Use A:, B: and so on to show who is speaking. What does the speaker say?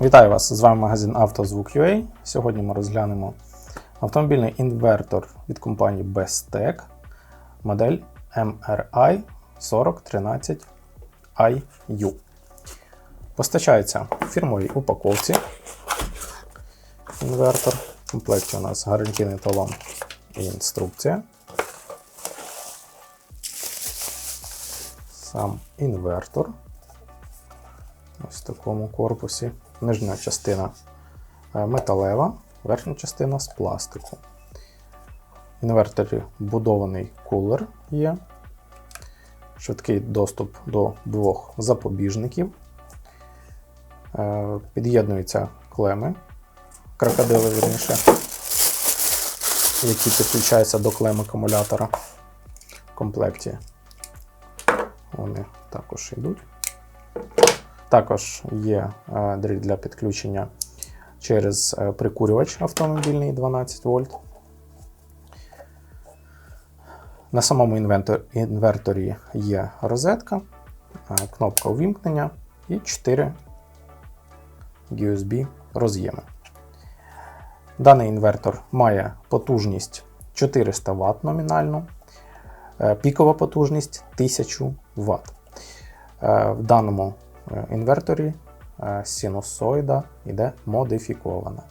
A: Вітаю вас! З вами магазин «Автозвук.UA». Сьогодні ми розглянемо автомобільний інвертор від компанії Bestec, модель MRI 4013IU. Постачається в фірмовій упаковці. Інвертор. В комплекті у нас гарантійний талон і інструкція. Сам інвертор. Ось в такому корпусі. Нижня частина е, металева, верхня частина з пластику. В інверторі вбудований кулер є. Швидкий доступ до двох запобіжників. Е, Під'єднуються клеми, крокодили вірніше, які підключаються до клем акумулятора в комплекті. Вони також йдуть. Також є е, дріт для підключення через е, прикурювач автомобільний 12 вольт. На самому інверторі є розетка, е, кнопка увімкнення і 4 USB роз'єми. Даний інвертор має потужність 400 Вт номінальну, пікова потужність 1000 Вт. В даному інверторі е, синусоїда йде модифікована.